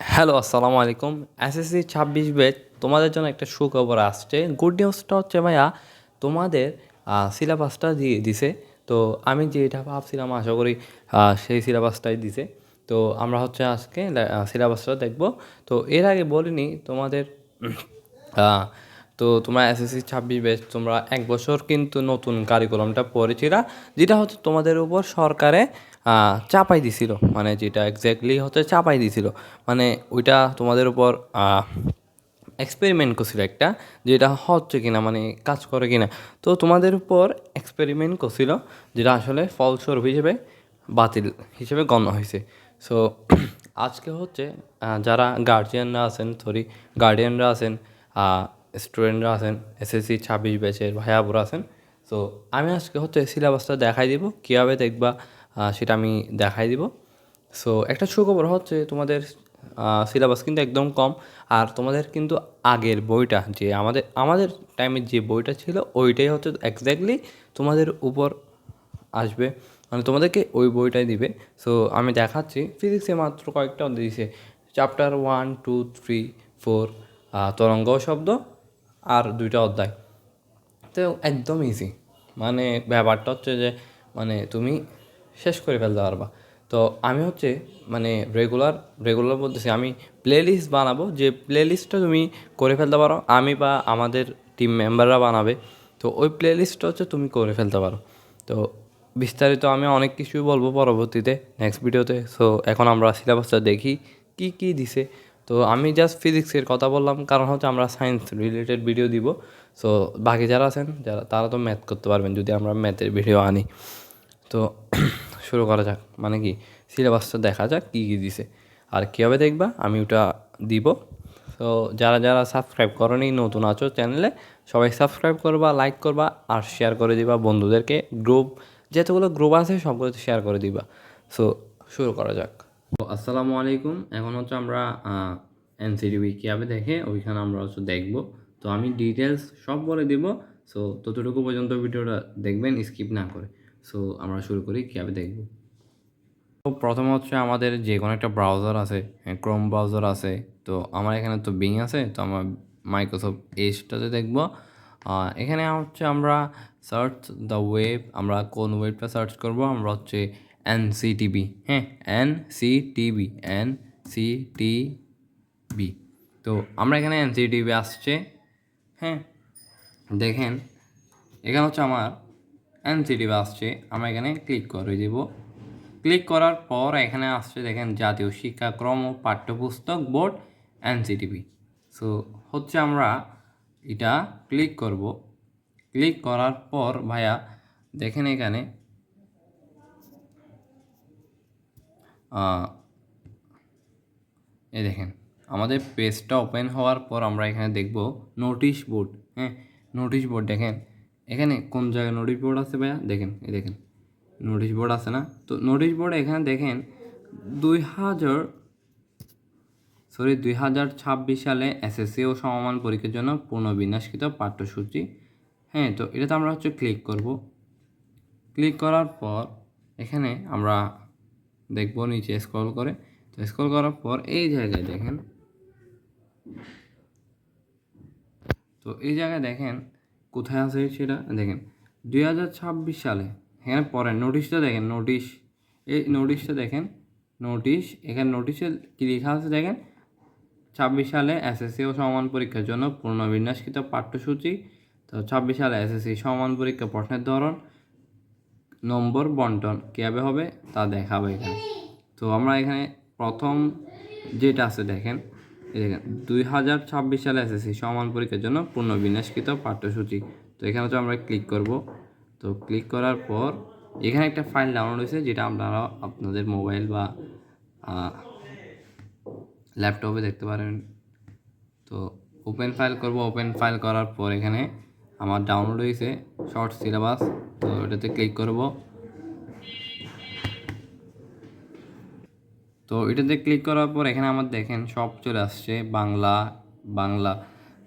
Hello, আসসালামু আলাইকুম। SSC ছাব্বিশ বেচ তোমাদের জন্য একটা সুখবর আসছে। গুড নিউজটা হচ্ছে ভাইয়া, তোমাদের সিলেবাসটা দিয়ে দিছে। তো আমি যেটা ভাবছিলাম, আশা করি সেই সিলেবাসটাই দিছে। তো আমরা হচ্ছে আজকে সিলেবাসটা দেখব। তো এর আগে বলিনি, তোমাদের তো তোমরা এসএসসি ছাব্বিশ বেচ তোমরা এক বছর কিন্তু নতুন কারিকুলামটা পড়েছিলা, যেটা হচ্ছে তোমাদের উপর সরকারে চাপাই দিছিল। মানে যেটা এক্স্যাক্টলি হচ্ছে চাপাই দিছিল। মানে ওইটা তোমাদের উপর এক্সপেরিমেন্ট করছিল একটা, যেটা হচ্ছে কিনা মানে কাজ করে কিনা। তো তোমাদের উপর এক্সপেরিমেন্ট করছিল, যেটা আসলে ফলস্বরূপ হিসেবে বাতিল হিসেবে গণ্য হয়েছে। সো আজকে হচ্ছে যারা গার্জিয়ানরা আছেন সরি গার্ডিয়ানরা আছেন স্টুডেন্টরা আছেন এসএসসি ছাব্বিশ ব্যাচের ভাইয়াবুরা আছেন। সো আমি আজকে হচ্ছে সিলেবাসটা দেখাই দিব, কীভাবে দেখবা সেটা আমি দেখাই দিব। সো একটা সুখবর হচ্ছে তোমাদের সিলেবাস কিন্তু একদম কম। আর তোমাদের কিন্তু আগের বইটা যে আমাদের আমাদের টাইমের যে বইটা ছিল, ওইটাই হচ্ছে এক্স্যাক্টলি তোমাদের উপর আসবে। মানে তোমাদেরকে ওই বইটাই দিবে। সো আমি দেখাচ্ছি ফিজিক্সে মাত্র কয়েকটা দিয়েছে chapter one two three four তরঙ্গ শব্দ আর দুইটা অধ্যায়। তো একদম ইজি মানে ব্যাপারটা হচ্ছে যে মানে তুমি শেষ করে ফেলতে পারবা। তো আমি হচ্ছে মানে রেগুলার রেগুলার বলতেছি আমি প্লেলিস্ট বানাবো। যে প্লেলিস্টটা তুমি করে ফেলতে পারো, আমি বা আমাদের টিম মেম্বাররা বানাবে। তো ওই প্লেলিস্টটা হচ্ছে তুমি করে ফেলতে পারো। তো বিস্তারিত আমি অনেক কিছুই বলব পরবর্তীতে নেক্সট ভিডিওতে সো এখন আমরা সিলেবাসটা দেখি কি কি দিছে। তো আমি জাস্ট ফিজিক্সের কথা বললাম, কারণ হচ্ছে আমরা সায়েন্স রিলেটেড ভিডিও দিব। সো বাকি যারা আছেন, যারা, তারা তো ম্যাথ করতে পারবেন, যদি আমরা ম্যাথের ভিডিও আনি। তো শুরু করা যাক। মানে কি? সিলেবাসটা দেখা যাক কী কী দিছে। আর কীভাবে দেখবা? আমি ওটা দিব। তো যারা যারা সাবস্ক্রাইব করেনি, নতুন আছো চ্যানেলে, সবাই সাবস্ক্রাইব করবা, লাইক করবা আর শেয়ার করে দিবা বন্ধুদেরকে। গ্রুপ, যতগুলো গ্রুপ আছে সবগুলোতে শেয়ার করে দিবা। সো শুরু করা যাক। তো আসসালামু আলাইকুম। এখন হচ্ছে আমরা এনসিডিবি কীভাবে দেখে, ওইখানে আমরা হচ্ছে দেখব। তো আমি ডিটেলস সব বলে দিব। সো ততটুকু পর্যন্ত ভিডিওটা দেখবেন স্কিপ না করে। সো আমরা শুরু করি, কীভাবে দেখব? তো প্রথমে হচ্ছে আমাদের যে কোনো একটা ব্রাউজার আছে ক্রোম ব্রাউজার আছে, তো আমার এখানে তো বিং আছে, তো আমার মাইক্রোসফট এজটাতে দেখব। এখানে হচ্ছে আমরা সার্চ দ্য ওয়েব আমরা কোন ওয়েবটা সার্চ করব, আমরা হচ্ছে এন সি টিভি হ্যাঁ N C TV N C TV তো আমরা এখানে এন সি টিভি আসছে হ্যাঁ দেখেন, এখানে হচ্ছে আমার এনসিটিভি আসছে, আমরা এখানে ক্লিক করে দেব। ক্লিক করার পর এখানে আসছে দেখেন জাতীয় শিক্ষাক্রম ও পাঠ্যপুস্তক বোর্ড এনসিটিভি সো হচ্ছে আমরা এটা ক্লিক করব। ক্লিক করার পর ভাইয়া দেখেন এখানে এই দেখেন, আমাদের পেজটা ওপেন হওয়ার পর আমরা এখানে দেখব নোটিশ বোর্ড হ্যাঁ নোটিশ বোর্ড দেখেন। এখানে কোন জায়গায় নোটিশ বোর্ড আছে ভাইয়া? দেখেন, এই দেখেন। নোটিশ বোর্ড আছে না? তো নোটিশ বোর্ডে এখানে দেখেন, দুই হাজার সরি দুই হাজার ছাব্বিশ সালে এসএসসি ও সমমান পরীক্ষার জন্য পুনর্বিন্যাসকৃত পাঠ্যসূচি। হ্যাঁ তো এটাতে আমরা হচ্ছে ক্লিক করব। ক্লিক করার পর এখানে আমরা দেখব নিচে স্ক্রল করে। তো স্ক্রল করার পর এই জায়গায় দেখেন। তো এই জায়গায় দেখেন কোথায় আছে সেটা? দেখেন, দুই হাজার ছাব্বিশ সালে এখানে পরে নোটিশটা দেখেন, নোটিশ, এই নোটিশটা দেখেন, নোটিশ, এখানে নোটিশে কী লেখা আছে দেখেন? ছাব্বিশ সালে এসএসসি ও সমান পরীক্ষার জন্য পুনর্বিন্যাসকৃত পাঠ্যসূচি, তো ছাব্বিশ সালে এসএসসি সমান পরীক্ষা প্রশ্নের ধরন, নম্বর, বন্টন, কীভাবে হবে তা দেখাবে এখানে। তো আমরা এখানে প্রথম যেটা আছে দেখেন দেখেন দুই হাজার ছাব্বিশ সালে এসেছি সমান পরীক্ষার জন্য পুনর্বিন্যাসকৃত পাঠ্যসূচি। তো এখানে হচ্ছে আমরা ক্লিক করব। তো ক্লিক করার পর এখানে একটা ফাইল ডাউনলোড হয়েছে, যেটা আপনারা আপনাদের মোবাইল বা ল্যাপটপে দেখতে পারেন। তো ওপেন ফাইল করব। ওপেন ফাইল করার পর এখানে আমার ডাউনলোড হয়েছে শর্ট সিলেবাস তো এটাতে ক্লিক করব। তো এটাতে ক্লিক করার পর এখানে আমার দেখেন সব চলে আসছে, বাংলা বাংলা,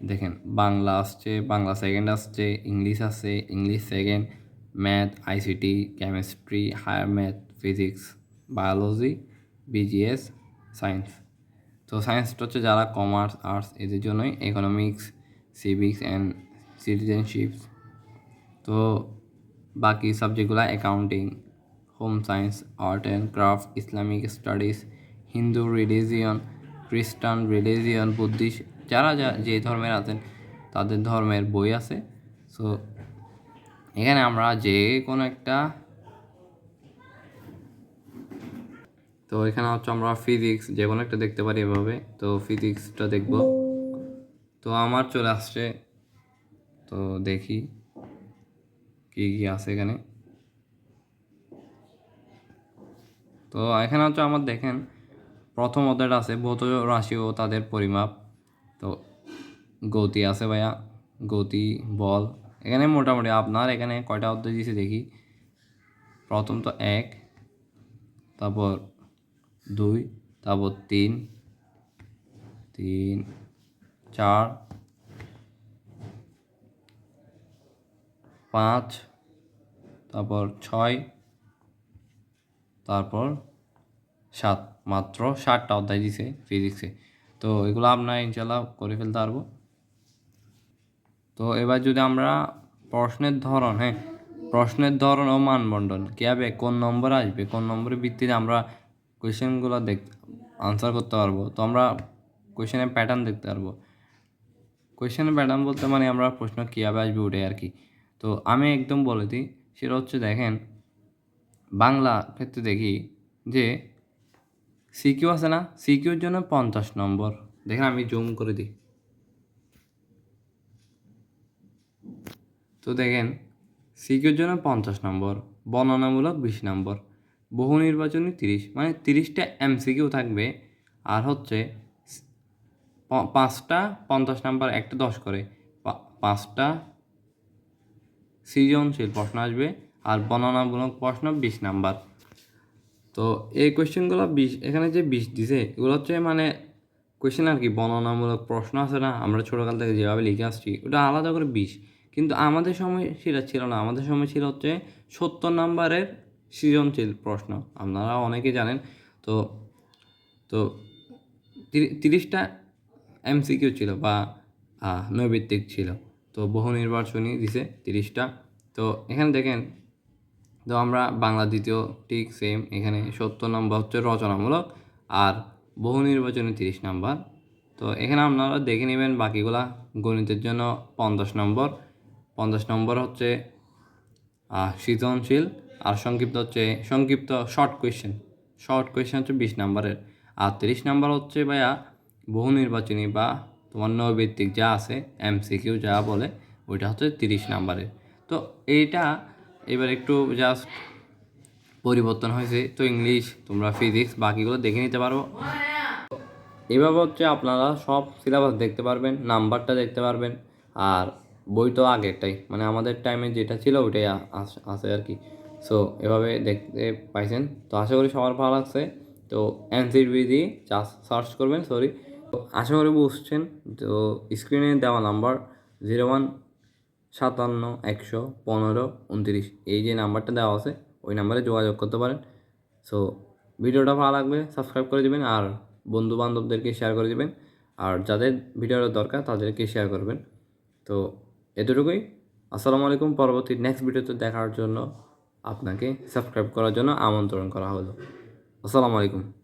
দেখেন, বাংলা আসছে, বাংলা সেকেন্ড আসছে ইংলিশ আসছে English second math ICT chemistry higher math physics biology BGS science তো সায়েন্সটা হচ্ছে যারা কমার্স আর্টস এদের জন্যই ইকোনমিক্স সিভিক্স অ্যান্ড সিটিজেনশিপ তো বাকি সাবজেক্টগুলো accounting home science art and craft Islamic studies Hindu religion খ্রিস্টান রিলিজিয়ন বুদ্ধিস্ট যারা যা যে ধর্মের আছেন, তাদের ধর্মের বই আছে। সো এখানে আমরা যে কোনো একটা তো এখানে হচ্ছে আমরা ফিজিক্স যে কোনো একটা দেখতে পারি এভাবে। তো ফিজিক্সটা দেখব। তো আমার চলে আসছে। তো দেখি কি কি আছে এখানে। তো এখানে হচ্ছে আমার দেখেন, প্রথম অধ্যায়টা আছে, ভৌত রাশি ও তাদের পরিমাপ। তো গতি আছে ভাইয়া, গতি, বল, এখানে মোটামুটি আপনার এখানে কয়টা অধ্যায় দিয়েছে দেখি। প্রথম তো এক, তারপর দুই, তারপর তিন তিন, চার, পাঁচ, তারপর ছয় তারপর সাত, মাত্র সাতটা অধ্যায় দিছে ফিজিক্সে তো এগুলো আপনার ইনশাল্লাহ করে ফেলতে পারব। তো এবার যদি আমরা প্রশ্নের ধরন হ্যাঁ প্রশ্নের ধরন ও মানবন্ডন কীভাবে, কোন নম্বর আসবে, কোন নম্বরের ভিত্তিতে আমরা কোয়েশ্চেনগুলো দেখ আনসার করতে পারব। তো আমরা কোয়েশ্চেনের প্যাটার্ন দেখতে পারব। কোয়েশ্চেনের প্যাটার্ন বলতে মানে আমরা প্রশ্ন কীভাবে আসবে ওটাই আর কি। তো আমি একদম বলে দিই, সেটা হচ্ছে দেখেন বাংলা ক্ষেত্রে দেখি যে সিকিউ আছে না? সিকিউর জন্য পঞ্চাশ নম্বর। দেখেন আমি জুম করে দিই। তো দেখেন সিকিউর জন্য পঞ্চাশ নম্বর, বর্ণনামূলক বিশ নম্বর, বহু নির্বাচনী তিরিশ মানে তিরিশটা এমসিকিউ থাকবে, আর হচ্ছে পাঁচটা পঞ্চাশ নাম্বার একটা দশ করে পাঁচটা সৃজনশীল প্রশ্ন আসবে আর বর্ণনামূলক প্রশ্ন বিশ নাম্বার। তো এই কোয়েশ্চেনগুলো বিশ এখানে যে বিশ দিছে, এগুলো হচ্ছে মানে কোয়েশ্চেন আর কি, বর্ণনামূলক প্রশ্ন আছে না? আমরা ছোটোকাল থেকে যেভাবে লিখে আসছি, ওটা আলাদা করে বিশ। কিন্তু আমাদের সময় সেটা ছিল না। আমাদের সময় ছিল হচ্ছে সত্তর নাম্বারের সৃজনশীল প্রশ্ন। আপনারা অনেকে জানেন। তো তো তিরি- তিরিশটা এমসিকিউ ছিল বা নৈবিত্তিক ছিল। তো বহু নির্বাচনী দিছে তিরিশটা। তো এখানে দেখেন তো আমরা বাংলা দ্বিতীয় ঠিক সেম এখানে সত্তর নম্বর হচ্ছে রচনামূলক আর বহু নির্বাচনী তিরিশ নম্বর তো এখানে আপনারা দেখে নেবেন বাকিগুলা গণিতের জন্য পঞ্চাশ নম্বর পঞ্চাশ নম্বর হচ্ছে সৃজনশীল আর সংক্ষিপ্ত হচ্ছে, সংক্ষিপ্ত শর্ট কোয়েশ্চেন শর্ট কোয়েশ্চেন হচ্ছে বিশ নাম্বারের আর তিরিশ নাম্বার হচ্ছে ভাইয়া বহু নির্বাচনী বা তোমার নৈভিত্তিক যা আছে এমসিকিউ যা বলে, ওইটা হচ্ছে তিরিশ নাম্বারের তো এইটা এবার একটু জাস্ট পরিবর্তন হয়েছে, তো ইংলিশ তোমরা ফিজিক্স বাকিগুলো দেখে নিতে পারো। এভাবে হচ্ছে আপনারা সব সিলেবাস দেখতে পারবেন নাম্বারটা দেখতে পারবেন, আর বই তো আগেরটাই মানে আমাদের টাইমে যেটা ছিল ওইটাই আছে আর কি। সো এভাবে দেখতে পাইছেন, তো আশা করি সবার ভালো লাগছে। তো এনসিডবি দিয়ে সার্চ করবেন সরি তো আশা করি বুঝছেন, তো স্ক্রিনে দেওয়া নাম্বার জিরো ওয়ান সাতান্ন, একশো, পনেরো, উনত্রিশ। এই যে নাম্বারটা দেওয়া আছে, ওই নাম্বারে যোগাযোগ করতে পারেন। সো ভিডিওটা ভালো লাগবে সাবস্ক্রাইব করে দেবেন আর বন্ধু বান্ধবদেরকে শেয়ার করে দেবেন। আর যাদের ভিডিওটা দরকার, তাদেরকে শেয়ার করবেন। তো, এতটুকুই। আসসালামু আলাইকুম। পরবর্তী নেক্সট ভিডিওতে দেখার জন্য আপনাকে সাবস্ক্রাইব করার জন্য আমন্ত্রণ করা হলো। আসসালামু আলাইকুম।